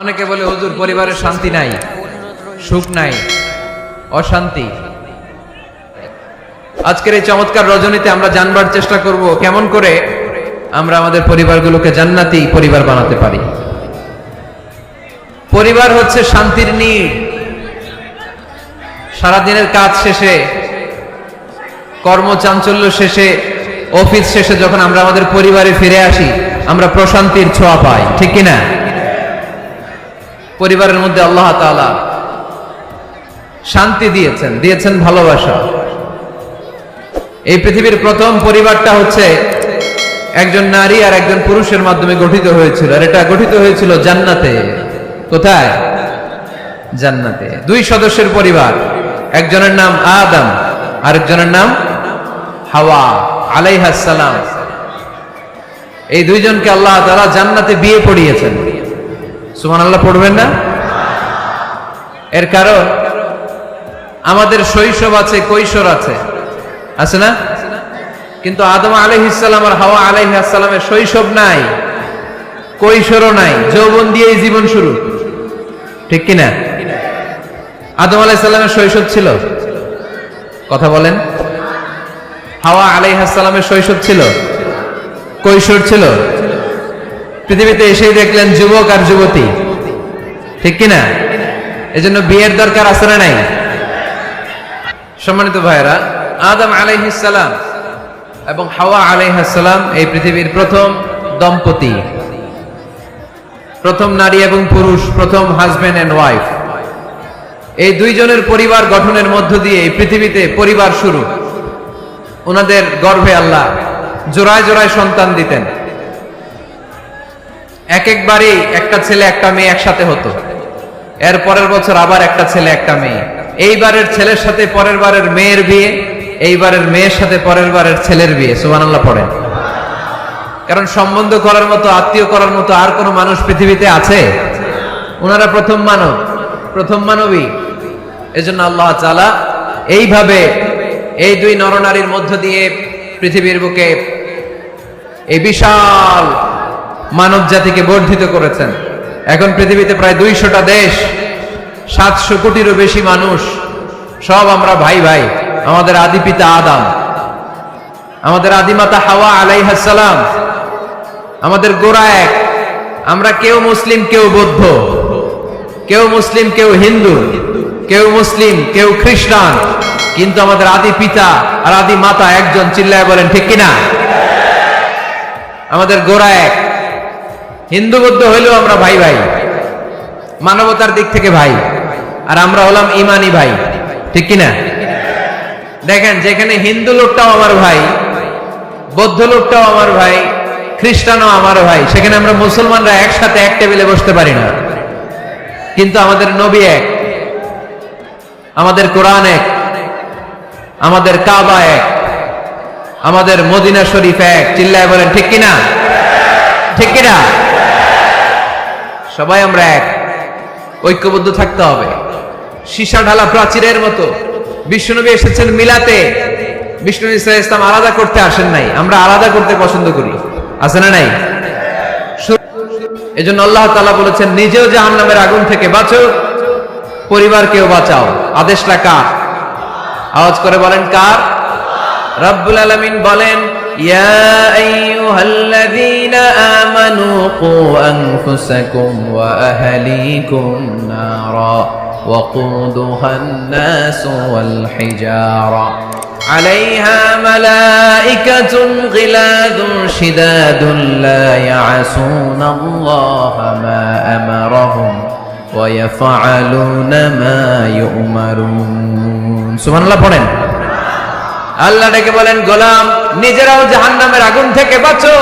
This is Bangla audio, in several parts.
অনেকে বলে, হুজুর পরিবারের শান্তি নাই, সুখ নাই, অশান্তি। আজকের এই চমৎকার রজনীতে আমরা জানবার চেষ্টা করব, কেমন করে আমরা আমাদের পরিবারগুলোকে জান্নাতি পরিবার বানাতে পারি। পরিবার হচ্ছে শান্তির নীড় সারাদিনের কাজ শেষে, কর্মচাঞ্চল্য শেষে, অফিস শেষে যখন আমরা আমাদের পরিবারে ফিরে আসি, আমরা প্রশান্তির ছোঁয়া পাই, ঠিক কিনা? পরিবারের মধ্যে আল্লাহ তাআলা শান্তি দিয়েছেন দিয়েছেন ভালোবাসা। এই পৃথিবীর প্রথম পরিবারটা হচ্ছে একজন নারী আর একজন পুরুষের মাধ্যমে গঠিত হয়েছিল, আর এটা গঠিত হয়েছিল জান্নাতে। কোথায়? জান্নাতে। দুই সদস্যের পরিবার, একজনের নাম আদম, আরেকজনের নাম হাওয়া আলাইহাসালাম এই দুইজনকে আল্লাহ তারা জান্নাতে বিয়ে পড়িয়েছেন। সুমান আল্লাহ পড়বেন না? এর কারণ, আমাদের শৈশব আছে, কৈশোর আছে। আছে না? কিন্তু আদম আলহিসাল্লাম আর হাওয়া আলহিসাল্লামের শৈশব নাই, কৈশোরও নাই, যৌবন দিয়েই জীবন শুরু। ঠিক কিনা? আদম আলাইসাল্লামের শৈশব ছিল। কথা বলেন। হাওয়া আলাইহাসাল্লামের শৈশব ছিল। কৈশোর ছিল। পৃথিবীতে এসেই দেখলেন যুবক আর যুবতী। ঠিক কিনা? এজন্য বিয়ের দরকার আছে না নাই? সম্মানিত ভাইরা আদম আলাইহিসালাম এবং হাওয়া আলাইহাসালাম এই পৃথিবীর প্রথম দম্পতি। প্রথম নারী এবং পুরুষ, প্রথম হাজবেন্ড এন্ড ওয়াইফ এই দুইজনের পরিবার গঠনের মধ্য দিয়ে এই পৃথিবীতে পরিবার শুরু। ওনাদের গর্ভে আল্লাহ জোড়ায় জোড়ায় সন্তান দিতেন। এক একবারই একটা ছেলে, একটা মেয়ে একসাথে হতো। এর পরের বছর আবার একটা ছেলে, একটা মেয়ে। এইবারের ছেলের সাথে পরের বারের মেয়ের বিয়ে, এইবারের মেয়ের সাথে পরের বারের ছেলের বিয়ে। সুবহানাল্লাহ, পড়েন। কারণ সম্বন্ধ করার মতো, আত্মীয় করার মতো আর কোনো মানুষ পৃথিবীতে আছে? ওনারা প্রথম মানব, প্রথম মানবী। এজন্য আল্লাহ চালা এইভাবে এই দুই নরনারীর মধ্য দিয়ে পৃথিবীর বুকে এই বিশাল মানব জাতিকে বর্ধিত করেছেন। এখন পৃথিবীতে প্রায় দুইশোটা দেশ, সাতশো কোটিরও বেশি মানুষ, সব আমরা ভাই ভাই, আমাদের আদি পিতা আদাম, আমাদের আদিমাতা হাওয়া আলাইহাসালাম আমাদের গোড়া এক, আমরা কেউ মুসলিম, কেউ বৌদ্ধ, কেউ মুসলিম, কেউ হিন্দু, কেউ মুসলিম, কেউ খ্রিস্টান, কিন্তু আমাদের আদি পিতা আর আদি মাতা একজন, চিল্লায় বলেন ঠিক কিনা? আমাদের গোড়া এক হিন্দু বৌদ্ধ হইলেও আমরা ভাই ভাই, মানবতার দিক থেকে ভাই, আর আমরা হলাম ইমানি ভাই, ঠিক কিনা? দেখেন, যেখানে হিন্দু লোকটাও আমার ভাই, বৌদ্ধ লোকটাও আমার ভাই, খ্রিস্টানও আমার ভাই, সেখানে আমরা মুসলমানরা একসাথে এক টেবিলে বসতে পারি না। কিন্তু আমাদের নবী এক, আমাদের কোরআন এক, আমাদের কাবা এক, আমাদের মদিনা শরীফ এক, চিল্লায় বলেন, ঠিক কিনা? ঠিক কিনা? সবাই আমরা এক। ঐক্যবদ্ধ থাকতে হবে। সীসা ঢালা প্রাচীরের মতো। বিষ্ণুনবী এসেছেন মিলাতে। বিষ্ণু ইসলাম ইসলাম আলাদা করতে আসেন নাই। আমরা আলাদা করতে পছন্দ করি। আছে না নাই? এজন্য আল্লাহ তালা বলেছেন, নিজেও জাহান্নামের আগুন থেকে বাঁচো, পরিবারকেও বাঁচাও। আদেশটা কার? আওয়াজ করে বলেন কার? রব্বুল আলামিন বলেন يا أيها الذين آمنوا قوا أنفسكم وأهليكم نارا وقودها الناس والحجارة عليها ملائكة غلاذ شداد لا يعصون الله ما أمرهم ويفعلون ما يؤمرون. سبحان الله আল্লাহ ডেকে বলেন, গোলাম, নিজেরাও জাহান্নামের আগুন থেকে বাঁচো।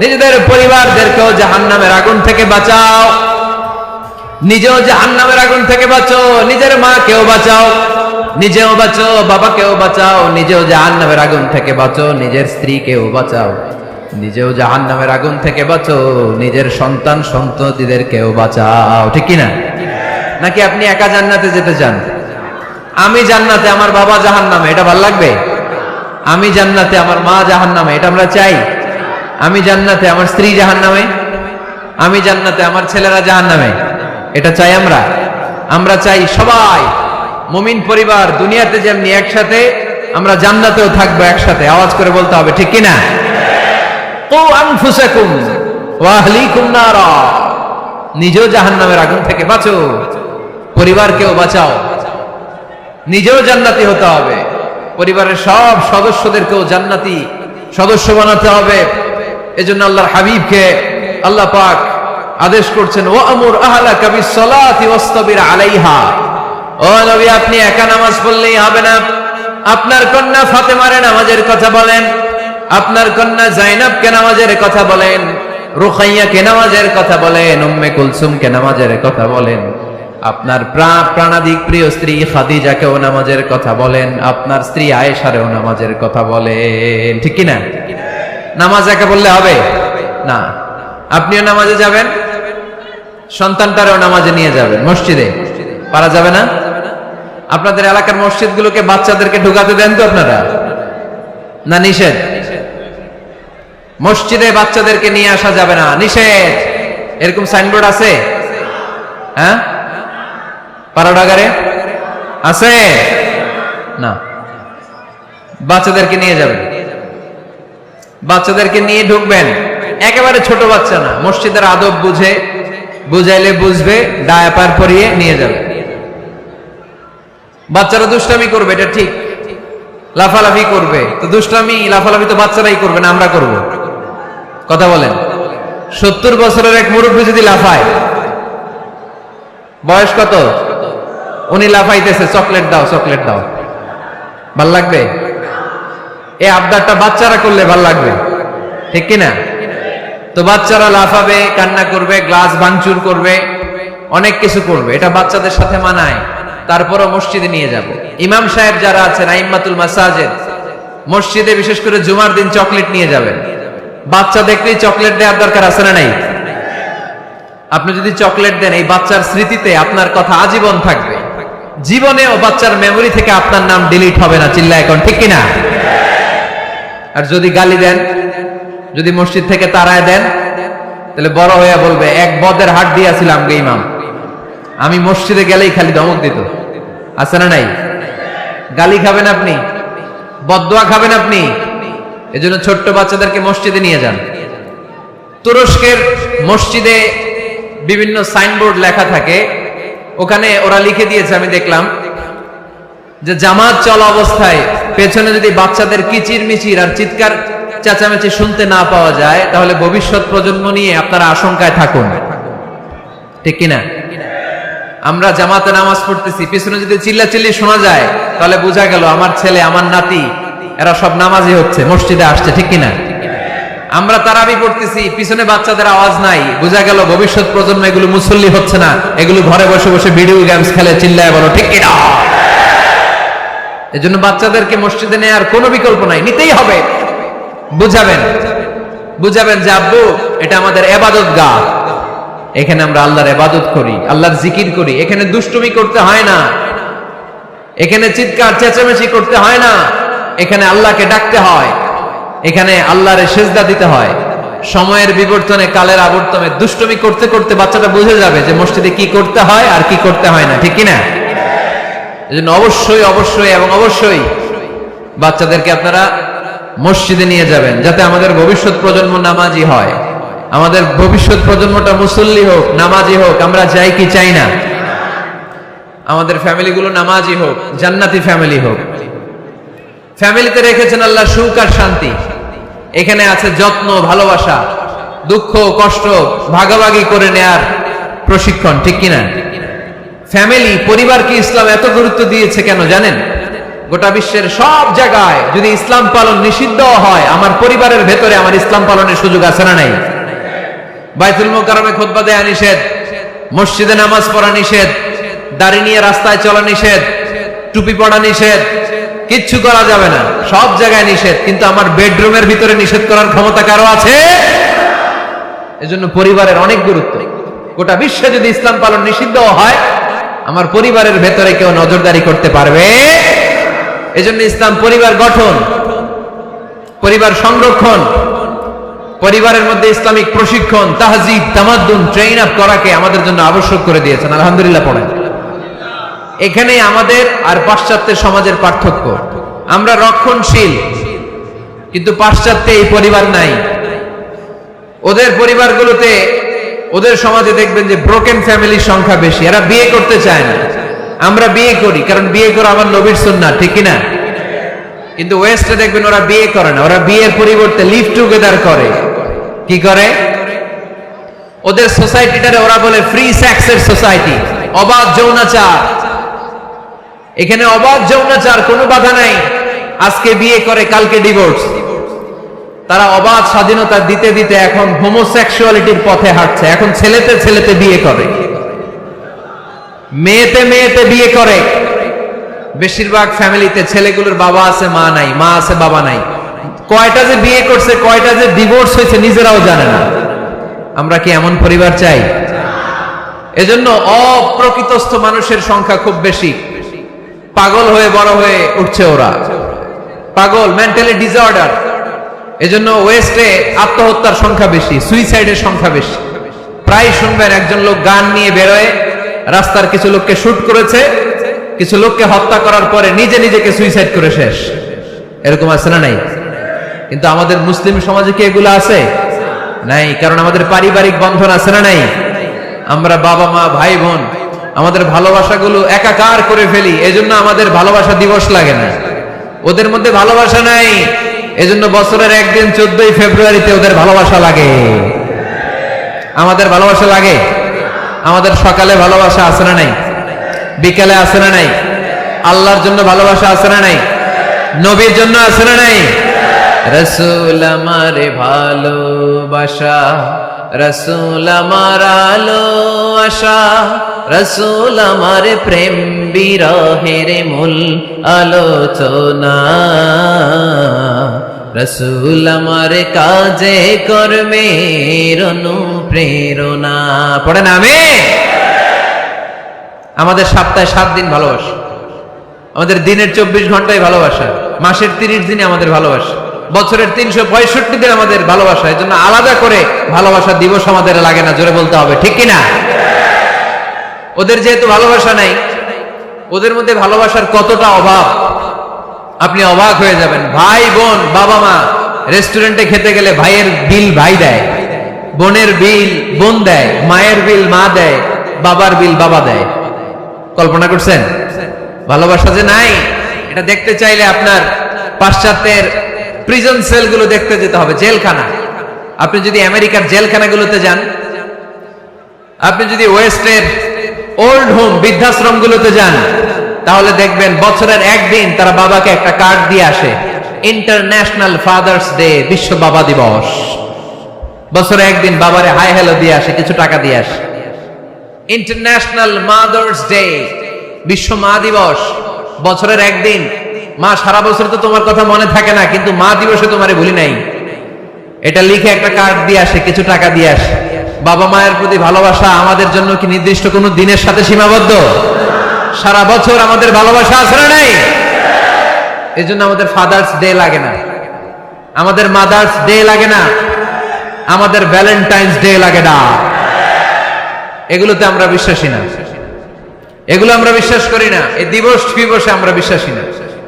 নিজেদের পরিবারদেরকেও জাহান্নামের আগুন থেকে বাঁচাও। নিজেও জাহান্নামের আগুন থেকে বাঁচো, নিজের মাকেও বাঁচাও, নিজেও বাঁচো, বাবাকেও বাঁচাও, নিজেও জাহান্নামের আগুন থেকে বাঁচো, নিজের স্ত্রীকেও বাঁচাও, নিজেও জাহান্নামের আগুন থেকে বাঁচো, নিজের সন্তান সন্ততিদেরকেও বাঁচাও। ঠিক কি না নাকি আপনি একা জান্নাতে যেতে চান? আমি জান্নাতে আমার বাবা জাহান্নামে, এটা ভালো লাগবে? আমি জান্নাতে আমার মা জাহান্নামে, এটা আমরা চাই। আমি জান্নাতে আমার স্ত্রী জাহান্নামে, আমি জান্নাতে আমার ছেলেরা জাহান্নামে, এটা চাই আমরা। আমরা চাই সবাই, মুমিন পরিবার, দুনিয়াতে যেমনি একসাথে, আমরা জান্নাতেও থাকব একসাথে। আওয়াজ করে বলতে হবে, ঠিক কিনা? নিজেও জাহান্নামের আগুন থেকে বাঁচো। পরিবারকেও বাঁচাও। নিজেও জান্নাতি হতে হবে। পরিবারের সব সদস্যদেরকেও জান্নাতি সদস্য বানাতে হবে। এজন্য আল্লাহর হাবিবকে আল্লাহ পাক আদেশ করছেন, ও আমুর আহলা কবি সলাতি ওয়াস্তাবির আলাইহা। ও নবী, আপনি একা নামাজ পড়লেই হবে না। আপনার কন্যা ফাতেমারে নামাজের কথা বলেন। আপনার কন্যা জাইনাবকে নামাজের কথা বলেন। রুখাইয়াকে নামাজের কথা বলেন। উম্মে কুলসুমকে নামাজের কথা বলেন। আপনার প্রা- প্রাণাধিক প্রিয় স্ত্রী খাদিজাকেও নামাজের কথা বলেন, আপনার স্ত্রী আয়েশারেও নামাজের কথা বলেন। ঠিক কি না নামাজ একে বললে হবে? না। আপনিও নামাজে যাবেন? সন্তানটারেও নামাজে নিয়ে যাবেন, মসজিদে? পারা যাবে না? আপনাদের এলাকার মসজিদগুলোকে বাচ্চাদেরকে ঢুকাতে দেন তো আপনারা? না নিষেধ? মসজিদে বাচ্চাদেরকে নিয়ে আসা যাবে না, নিষেধ। এরকম সাইনবোর্ড আছে? হ্যাঁ? পাড়াডাগারে আছে? না। বাচ্চাদেরকে নিয়ে যাবেন। বাচ্চাদেরকে নিয়ে ঢুকবেন। একেবারে ছোট বাচ্চা না, মসজিদের আদব বুঝে, বুঝাইলে বুঝবে, ডায়াপার পরিয়ে নিয়ে যাবে বাচ্চারা দুষ্টামি করবে, এটা ঠিক। লাফালাফি করবে। তো দুষ্টামি, লাফালাফি তো বাচ্চারাই করবে না, আমরা করব। কথা বলেন। সত্তর বছরের এক মুরব্বী যদি লাফায়, বয়স কত? উনি লাফাইতেছে, চকলেট দাও চকলেট দাও। ভালো লাগবে? এই আবদারটা বাচ্চারা করলে ভালো লাগবে। ঠিক কিনা? তো বাচ্চারা লাফাবে, কান্না করবে, গ্লাস ভাঙচুর করবে, অনেক কিছু করবে। এটা বাচ্চাদের সাথে মানায়। তারপরও মসজিদে নিয়ে যাব। ইমাম সাহেব যারা আছেন, আইম্মাতুল মাসাজেদ, মসজিদে বিশেষ করে জুমার দিন চকলেট নিয়ে যাবেন। বাচ্চা দেখলেই চকলেট দেওয়ার দরকার আছে না নাই? আপনি যদি চকলেট দেন, এই বাচ্চার স্মৃতিতে আপনার কথা আজীবন থাকবে। জীবনেও বাচ্চার মেমোরি থেকে আপনার নাম ডিলিট হবে না চিল্লা এখন ঠিক কিনা? আর যদি গালি দেন, যদি মসজিদ থেকে তারায় দেন, তাহলে বড় হয়ে বলবে, এক বদের হাট দিয়েছিলাম গে ইমাম। আমি মসজিদে গেলেই খালি ধমক দিত। আছে না নাই? গালি খাবেন আপনি? বদোয়া খাবেন আপনি? এজন্য ছোট্ট বাচ্চাদেরকে মসজিদে নিয়ে যান। তুরস্কের মসজিদে বিভিন্ন সাইনবোর্ড লেখা থাকে ওখানে ওরা লিখে দিয়েছে, আমি দেখলাম, যে জামাত চলা অবস্থায় পেছনে যদি বাচ্চাদের কিচির মিচির আর চিৎকার চেঁচামেচি শুনতে না পাওয়া যায়, তাহলে ভবিষ্যৎ প্রজন্ম নিয়ে আপনারা আশঙ্কায় থাকুন। ঠিক কিনা? আমরা জামাতে নামাজ পড়তেছি, পিছনে যদি চিল্লাচিল্লি শোনা যায়, তাহলে বোঝা গেল আমার ছেলে, আমার নাতি, এরা সব নামাজি হচ্ছে, মসজিদে আসছে, ঠিক কিনা? আমরা তারাবি পড়তেছি, পিছনে বাচ্চাদের আওয়াজ নাই, বোঝা গেল ভবিষ্যৎ প্রজন্ম এগুলো মুসল্লি হচ্ছে না, এগুলো ঘরে বসে বসে ভিডিও গেমস খেলে, চিল্লায় বলো, ঠিক কিনা? এজন্য বাচ্চাদেরকে মসজিদে নেওয়ার কোনো বিকল্প নাই, নিতেই হবে। বুঝাবেন? বুঝাবেন যে, আব্বু, এটা আমাদের এবাদত গা। এখানে আমরা আল্লাহর এবাদত করি, আল্লাহর জিকির করি, এখানে দুষ্টুমি করতে হয় না। এখানে চিৎকার, চেঁচামেচি করতে হয় না। এখানে আল্লাহকে ডাকতে হয়। এখানে আল্লাহরে সেজদা দিতে হয়। সময়ের বিবর্তনে কালের আবর্তনে দুষ্টুমি করতে করতে বাচ্চাটা বুঝে যাবে যে মসজিদে কি করতে হয় আর কি করতে হয় না, ঠিক কিনা? এজন্য অবশ্যই অবশ্যই এবং অবশ্যই বাচ্চাদেরকে আপনারা মসজিদে নিয়ে যাবেন যাতে আমাদের ভবিষ্যৎ প্রজন্ম নামাজি হয়। আমাদের ভবিষ্যৎ প্রজন্মটা মুসল্লি হোক, নামাজি হোক, আমরা যাই কি চাই না। আমাদের ফ্যামিলিগুলো নামাজি হোক, জান্নাতি ফ্যামিলি হোক। ফ্যামিলিতে রেখেছেন আল্লাহ সুখ আর শান্তি। এখানে আছে যত্ন, ভালোবাসা, দুঃখ, কষ্ট ভাগাভাগি করে নেয়ার প্রশিক্ষণ, ঠিক কিনা? ফ্যামিলি, পরিবারকে ইসলাম এত গুরুত্ব দিয়েছে কেন জানেন? গোটা বিশ্বের সব জায়গায় যদি ইসলাম পালন নিষিদ্ধ হয়, আমার পরিবারের ভেতরে আমার ইসলাম পালনের সুযোগ আছে না নাই? বাইতুল মোকারমে খোদবা দেয়া নিষেধ, মসজিদে নামাজ পড়া নিষেধ, দাড়ি নিয়ে রাস্তায় চলা নিষেধ, টুপি পড়া নিষেধ কিচ্ছু করা যাবে না। সব জায়গায় নিষেধ, কিন্তু আমার বেডরুমের ভিতরে নিষেধ করার ক্ষমতা কারও আছে? এজন্য পরিবারের অনেক গুরুত্ব। গোটা বিশ্বে যদি ইসলাম পালন নিষিদ্ধ হয়, আমার পরিবারের ভেতরে কেউ নজরদারি করতে পারবে? এজন্য ইসলাম পরিবার গঠন, পরিবার সংরক্ষণ, পরিবারের মধ্যে ইসলামিক প্রশিক্ষণ, তাহজিব, তামাদ্দুন ট্রেন আপ করাকে আমাদের জন্য আবশ্যক করে দিয়েছেন। আলহামদুলিল্লাহ পড়েন। এখানে আমাদের আর পাশ্চাত্যের সমাজের পার্থক্য। আমরা রক্ষণশীল, কিন্তু পাশ্চাত্যে এই পরিবার নাই। ওদের পরিবারগুলোতে, ওদের সমাজে দেখবেন যে ব্রোকেন ফ্যামিলির সংখ্যা বেশি। এরা বিয়ে করতে চায় না। আমরা বিয়ে করি, কারণ বিয়ে করা আমার নবীর সুন্নাহ, ঠিক না কিন্তু ওয়েস্টে দেখবেন ওরা বিয়ে করে না। ওরা বিয়ের পরিবর্তে লিভ টুগেদার করে। কি করে? ওদের সোসাইটিটারে ওরা বলে ফ্রি সেক্সের সোসাইটি অবাধ যৌনাচার। এখানে অবাধ যৌনাচার, কোনো বাধা নাই। আজকে বিয়ে করে, কালকে ডিভোর্স তারা অবাধ স্বাধীনতা দিতে দিতে এখন হোমোসেক্সুয়ালিটির পথে হাঁটছে। এখন ছেলেতে ছেলেতে বিয়ে করে। মেয়েতে মেয়েতে বিয়ে করে। বেশিরভাগ ফ্যামিলিতে ছেলেগুলোর বাবা আছে, মা নাই, মা আছে, বাবা নাই। কয়টা যে বিয়ে করছে, কয়টা যে ডিভোর্স হয়েছে, নিজেরাও জানে না। আমরা কি এমন পরিবার চাই? এজন্য অপ্রকৃতস্থ মানুষের সংখ্যা খুব বেশি। পাগল হয়ে, বড় হয়ে উঠছে ওরা। পাগল মেন্টালি ডিসঅর্ডার এজন্য ওয়েস্টে আত্মহত্যার সংখ্যা বেশি সুইসাইডের সংখ্যা বেশি। প্রায় শুনবেন, একজন লোক গান নিয়ে বেরোয়, রাস্তার কিছু লোককে শুট করেছে, কিছু লোককে হত্যা করার পরে নিজে নিজেকে সুইসাইড করে শেষ। এরকম আছে না নাই? কিন্তু আমাদের মুসলিম সমাজে কি এগুলো আছে? নাই, কারণ আমাদের পারিবারিক বন্ধন আছে না নাই? আমরা বাবা মা ভাই বোন আমাদের ভালোবাসাগুলো একাকার করে ফেলি, এজন্য আমাদের ভালোবাসা দিবস লাগে না। ওদের মধ্যে ভালোবাসা নাই, এজন্য বছরের একদিন চোদ্দই ফেব্রুয়ারিতে ওদের ভালোবাসা লাগে। আমাদের ভালোবাসা লাগে? আমাদের সকালে ভালোবাসা আছে না নাই? বিকালে আছে না নাই? আল্লাহর জন্য ভালোবাসা আছে না নাই? নবীর জন্য আছে না নাই? রসুল আমারে ভালোবাসা, রসুল আমার আলো আশা রসুল আমার প্রেম বিরহের মূল আলোচনা। রসুল আমার কাজে কর্মের অনুপ্রেরণা। পড়ে না আমি? আমাদের সপ্তাহে সাত দিন ভালোবাসা। আমাদের দিনের চব্বিশ ঘন্টায় ভালোবাসা। মাসের তিরিশ দিনে আমাদের ভালোবাসা। বছরের তিনশো পঁয়ষট্টি দিন আমাদের ভালোবাসা। এই জন্য আলাদা করে ভালোবাসা দিবস আমাদের লাগে না, জোরে বলতে হবে, ঠিক কিনা? ওদের যেহেতু ভালোবাসা নাই, ওদের মধ্যে ভালোবাসার কতটা অভাব? আপনি অবাক হয়ে যাবেন। ভাই, বোন, বাবা, মা রেস্টুরেন্টে খেতে গেলে ভাইয়ের বিল ভাই দেয়, বোনের বিল বোন দেয়, মায়ের বিল মা দেয়, বাবার বিল বাবা দেয়। কল্পনা করছেন? ভালোবাসা যে নাই, এটা দেখতে চাইলে আপনার পাশ্চাত্যের প্রিজন সেলগুলো দেখতে যেতে হবে, জেলখানা। আপনি যদি আমেরিকার জেলখানাগুলোতে যান, আপনি যদি ওয়েস্টের ওল্ড হোম বৃদ্ধাশ্রমগুলোতে যান। তাহলে দেখবেন বছরের একদিন তারা বাবাকে একটা কার্ড দিয়ে আসে, ইন্টারন্যাশনাল ফাদার্স ডে, বিশ্ব বাবা দিবস। বছরে একদিন বাবারে হাই হ্যালো দিয়ে আসে, কিছু টাকা দিয়ে আসে। ইন্টারন্যাশনাল মাদার্স ডে, বিশ্ব মা দিবস। বছরের একদিন, মা, সারা বছর তো তোমার কথা মনে থাকে না, কিন্তু মা দিবসে তোমারে ভুলি নাই। এটা লিখে একটা কার্ড দিয়ে আসে, কিছু টাকা দিয়ে আসে। বাবা মায়ের প্রতি ভালোবাসা আমাদের জন্য কি নির্দিষ্ট কোনো দিনের সাথে সীমাবদ্ধ? সারা বছর আমাদের ভালোবাসা আছে না নাই? এই জন্য আমাদের ফাদার্স ডে লাগে না। আমাদের মাদার্স ডে লাগে না। আমাদের ভ্যালেন্টাইন্স ডে লাগে না। এগুলোতে আমরা বিশ্বাসী না। এগুলো আমরা বিশ্বাস করি না। এই দিবস দিবসে আমরা বিশ্বাসী না।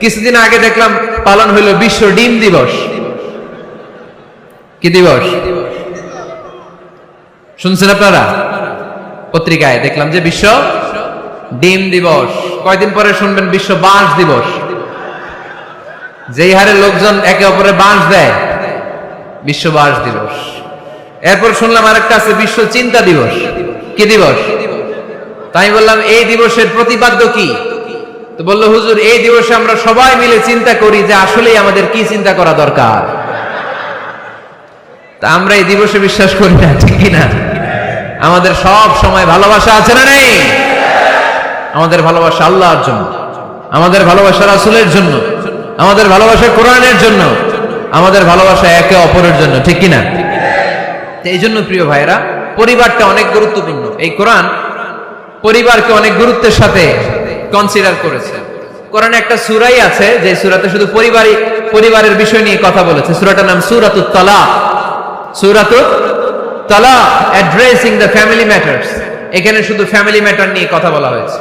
কিছুদিন আগে দেখলাম পালন হইল বিশ্ব ডিম দিবস। কি দিবস? শুনছেন আপনারা? পত্রিকায় দেখলাম যে বিশ্ব ডিম দিবস। কয়দিন পরে শুনবেন বিশ্ব বাঁশ দিবস? যেই হারে লোকজন একে অপরে বাঁশ দেয়, বিশ্ব বাঁশ দিবস। এরপর শুনলাম আরেকটা আছে, বিশ্ব চিন্তা দিবস। কি দিবস? তাই বললাম, এই দিবসের প্রতিপাদ্য কি? তো বলল, হুজুর, এই দিবসে আমরা সবাই মিলে চিন্তা করি যে আসলেই আমাদের কি চিন্তা করা দরকার। তা আমরা এই দিবসে বিশ্বাস করি না, ঠিক না আমাদের সব সময় ভালোবাসা আছে না নেই? আমাদের ভালোবাসা আল্লাহর জন্য, আমাদের ভালোবাসা রাসুলের জন্য, আমাদের ভালোবাসা কোরআনের জন্য, আমাদের ভালোবাসা একে অপরের জন্য, ঠিক কিনা? এই জন্য প্রিয় ভাইরা পরিবারটা অনেক গুরুত্বপূর্ণ। এই কোরআন পরিবারকে অনেক গুরুত্বের সাথে কনসিডার করেছে। কোরআনে একটা সুরাই আছে, যে সুরাতে শুধু পরিবারই পরিবারের বিষয় নিয়ে কথা বলেছে। সুরাটার নাম সুরাতুত তালাক। সূরাতুত তালাক অ্যাড্রেসিং দ্য ফ্যামিলি ম্যাটার্স এখানে শুধু ফ্যামিলি ম্যাটার নিয়ে কথা বলা হয়েছে।